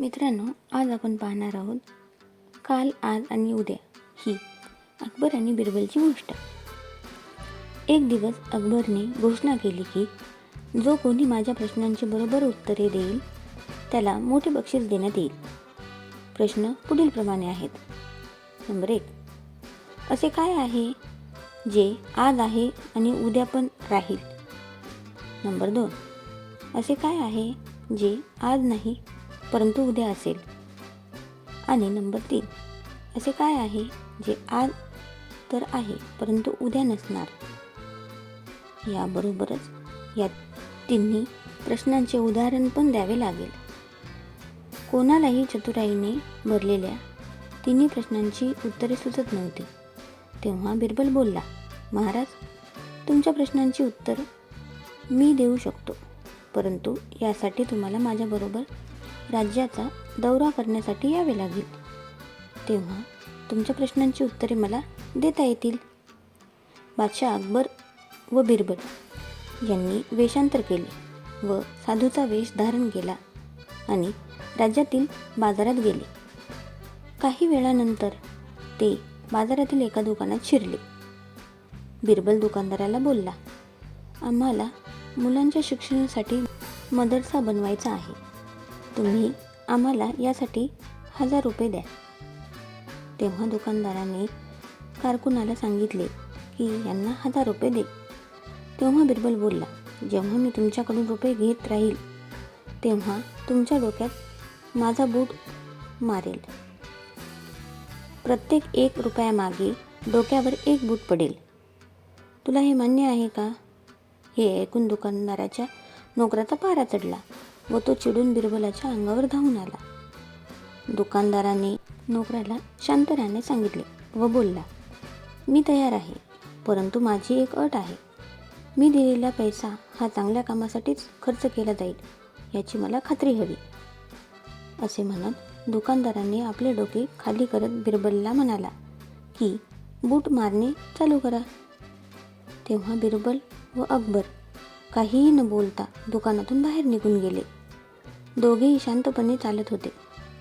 मित्रांनो आज आपण पाहणार आहोत काल आज आणि उद्या ही अकबर आणि बिरबलची गोष्ट. एक दिवस अकबरने घोषणा केली की जो कोणी माझ्या प्रश्नांची बरोबर उत्तरे देईल त्याला मोठे बक्षीस देण्यात येईल. प्रश्न पुढीलप्रमाणे आहेत. नंबर एक असे काय आहे जे आज आहे आणि उद्या पण राहील? नंबर दोन असे काय आहे जे आज नाही परंतु उद्या असेल. आणि नंबर तीन असे काय आहे जे आज तर आहे परंतु उद्या नसणार? याबरोबरच या तिन्ही प्रश्नांचे उदाहरण पण द्यावे लागेल. कोणालाही चतुराईने भरलेल्या तिन्ही प्रश्नांची उत्तरे सुचत नव्हती. तेव्हा बिरबल बोलला महाराज तुमच्या प्रश्नांची उत्तर मी देऊ शकतो परंतु यासाठी तुम्हाला माझ्याबरोबर राज्याचा दौरा करण्यासाठी यावे लागेल. तेव्हा तुमच्या प्रश्नांची उत्तरे मला देता येतील. बादशाह अकबर व बिरबल यांनी वेषांतर केले व साधूचा वेश धारण केला आणि राज्यातील बाजारात गेले. काही वेळानंतर ते बाजारातील एका दुकानात शिरले. बिरबल दुकानदाराला बोलला आम्हाला मुलांच्या शिक्षणासाठी मदरसा बनवायचा आहे. तुम्ही आम्हाला यासाठी हजार रुपये द्या. तेव्हा दुकानदाराने कारकुनाला सांगितले की यांना हजार रुपये दे. तेव्हा बिरबल बोलला जेव्हा मी तुमच्याकडून रुपये घेत राहील तेव्हा तुमच्या डोक्यात माझा बूट मारेल. प्रत्येक एक रुपयामागे डोक्यावर एक बूट पडेल. तुला हे मान्य आहे का? हे ऐकून दुकानदाराच्या नोकराचा पारा चढला. व तो चिडून बिरबलाच्या अंगावर धावून आला. दुकानदाराने नोकराला शांत राहणे सांगितले व बोलला मी तयार आहे परंतु माझी एक अट आहे. मी दिलेला पैसा हा चांगल्या कामासाठीच खर्च केला जाईल याची मला खात्री हवी. असे म्हणत दुकानदाराने आपले डोके खाली करत बिरबलला म्हणाला की बूट मारणे चालू करा. तेव्हा बिरबल व अकबर काहीही न बोलता दुकानातून बाहेर निघून गेले. दोघेही शांतपणे चालत होते.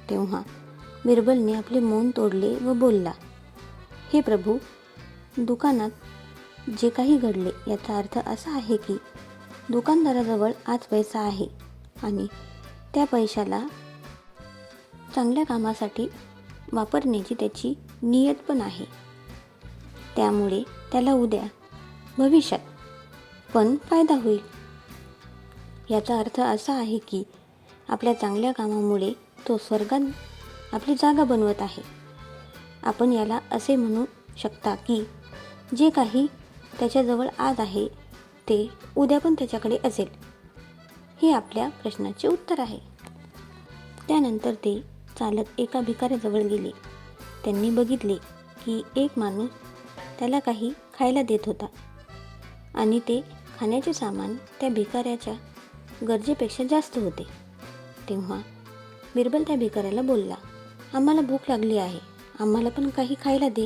तेव्हा बिरबलने आपले मौन तोडले व बोलला हे प्रभू दुकानात जे काही घडले याचा अर्थ असा आहे की दुकानदाराजवळ आज पैसा आहे आणि त्या पैशाला चांगल्या कामासाठी वापरण्याची त्याची नियत पण आहे. त्यामुळे त्याला उद्या भविष्यात पण फायदा होईल. याचा अर्थ असा आहे की आपल्या चांगल्या कामामुळे तो स्वर्गात आपली जागा बनवत आहे. आपण याला असे म्हणू शकता की जे काही त्याच्याजवळ आज आहे ते उद्या पण त्याच्याकडे असेल. हे आपल्या प्रश्नाचे उत्तर आहे. त्यानंतर ते चालत एका भिकाऱ्याजवळ गेले. त्यांनी बघितले की एक माणूस त्याला काही खायला देत होता आणि ते खाण्याचे सामान त्या भिकाऱ्याच्या गरजेपेक्षा जास्त होते. तेव्हा बिरबल त्या भिकाऱ्याला बोलला आम्हाला भूक लागली आहे आम्हाला पण काही खायला दे.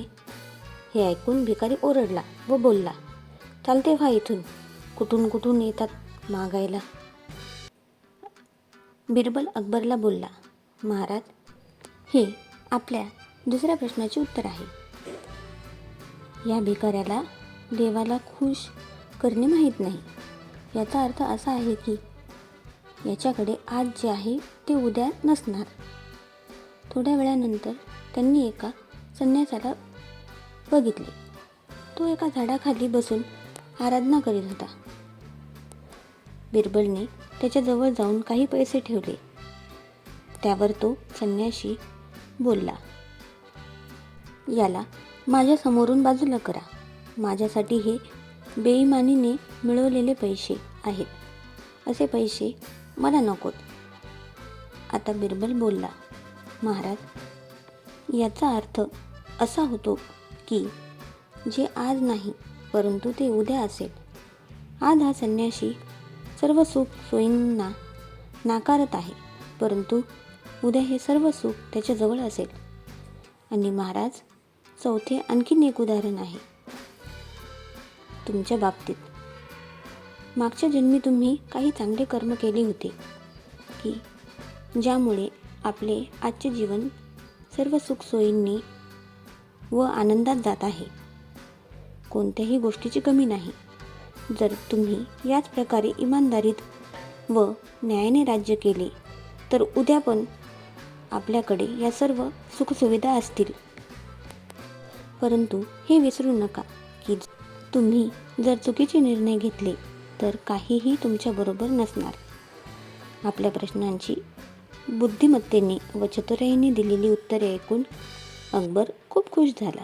हे ऐकून भिकारी ओरडला व बोलला चालते व्हा इथून कुठून कुठून येतात मागायला. बिरबल अकबरला बोलला महाराज हे आपल्या दुसऱ्या प्रश्नाचे उत्तर आहे. या भिकाऱ्याला देवाला खुश करणे माहीत नाही. याचा अर्थ असा आहे की याच्याकडे आज जे आहे ते उद्या नसणार. थोड्या वेळानंतर त्यांनी एका संन्यासाला बघितले. तो एका झाडाखाली बसून आराधना करीत होता. बिरबलने त्याच्याजवळ जाऊन काही पैसे ठेवले. त्यावर तो संन्याशी बोलला याला माझ्या समोरून बाजूला करा. माझ्यासाठी हे बेईमानीने मिळवलेले पैसे आहेत. असे पैसे मला नकोत आता बिरबल बोलला महाराज याचा अर्थ असा होतो की जे आज नाही परंतु ते उद्या असेल. आज हा संन्याशी सर्व सुख सोयींना नाकारत आहे परंतु उद्या हे सर्व सुख त्याच्याजवळ असेल. आणि महाराज चौथे आणखीन एक उदाहरण आहे. तुमच्या बाबतीत मागच्या जन्मी तुम्ही काही चांगले कर्म केले होते की ज्यामुळे आपले आजचे जीवन सर्व सुखसोयींनी व आनंदात जात आहे. कोणत्याही गोष्टीची कमी नाही. जर तुम्ही याच प्रकारे इमानदारीत व न्यायाने राज्य केले तर उद्या पण आपल्याकडे या सर्व सुखसुविधा असतील. परंतु हे विसरू नका की तुम्ही जर चुकीचे निर्णय घेतले तर काहीही तुमच्याबरोबर नसणार. आपल्या प्रश्नांची बुद्धिमत्तेने व चतुराईने दिलेली उत्तरे ऐकून अकबर खूप खुश झाला.